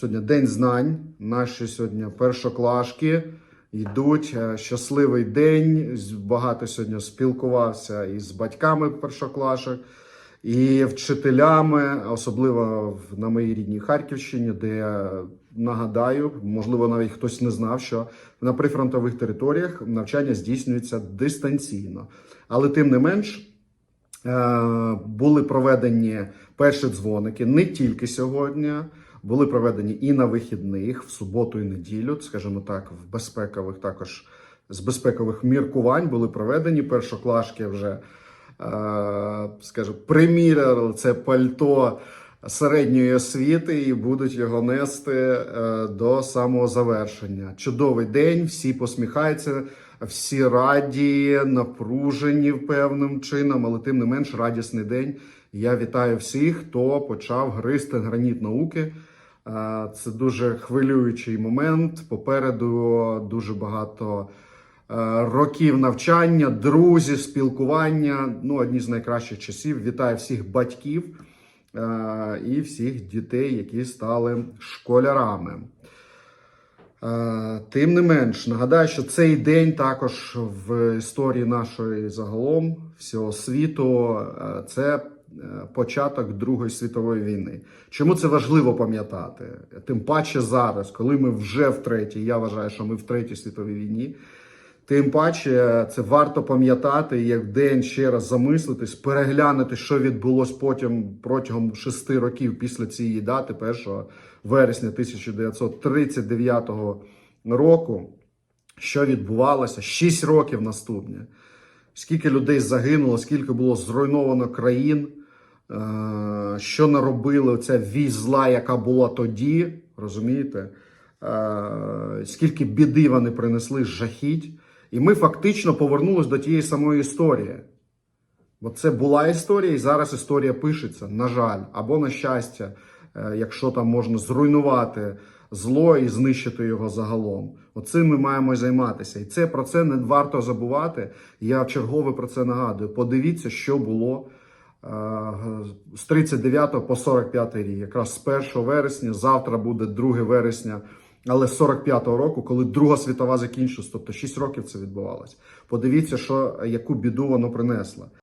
сьогодні День знань. Наші сьогодні першоклашки йдуть. Е, Щасливий день. Багато сьогодні спілкувався із батьками першоклашок, і вчителями, особливо на моїй рідній Харківщині, де я нагадаю, можливо, навіть хтось не знав, що на прифронтових територіях навчання здійснюється дистанційно. Але тим не менш. Е, були проведені перші дзвоники не тільки сьогодні, були проведені і на вихідних, в суботу і неділю, скажімо так, в безпекових також з безпекових міркувань були проведені. Першоклашки вже, е, скажімо, приміряли це пальто середньої освіти і будуть його нести е, до самого завершення. Чудовий день, всі посміхаються, всі раді, напружені певним чином, але тим не менш радісний день. Я вітаю всіх, хто почав гризти граніт науки. Е, Це дуже хвилюючий момент. Попереду дуже багато е, років навчання, друзі, спілкування. Ну, одні з найкращих часів. Вітаю всіх батьків е, і всіх дітей, які стали школярами. Тим не менш, нагадаю, що цей день також в історії нашої загалом всього світу це початок Другої світової війни. Чому це важливо пам'ятати? Тим паче зараз, коли ми вже в третій, я вважаю, що ми в третій світовій війні. Тим паче це варто пам'ятати, як день ще раз замислитись, переглянути, що відбулось потім протягом шести років після цієї дати, 1 вересня 1939 року. Що відбувалося? Шість років наступне. Скільки людей загинуло, скільки було зруйновано країн, е, що наробила ця вісь зла, яка була тоді, розумієте? Е, Скільки біди вони принесли жахіть. І ми фактично повернулись до тієї самої історії. Бо це була історія, і зараз історія пишеться, на жаль, або на щастя, е, якщо там можна зруйнувати зло і знищити його загалом. Оцим ми маємо займатися. І це про це не варто забувати. Я чергове про це нагадую. Подивіться, що було е, з 39 по 45 рік. Якраз з 1 вересня, завтра буде 2 вересня. Але з 45-го року, коли Друга світова закінчилась, тобто 6 років це відбувалося. Подивіться, що яку біду воно принесло.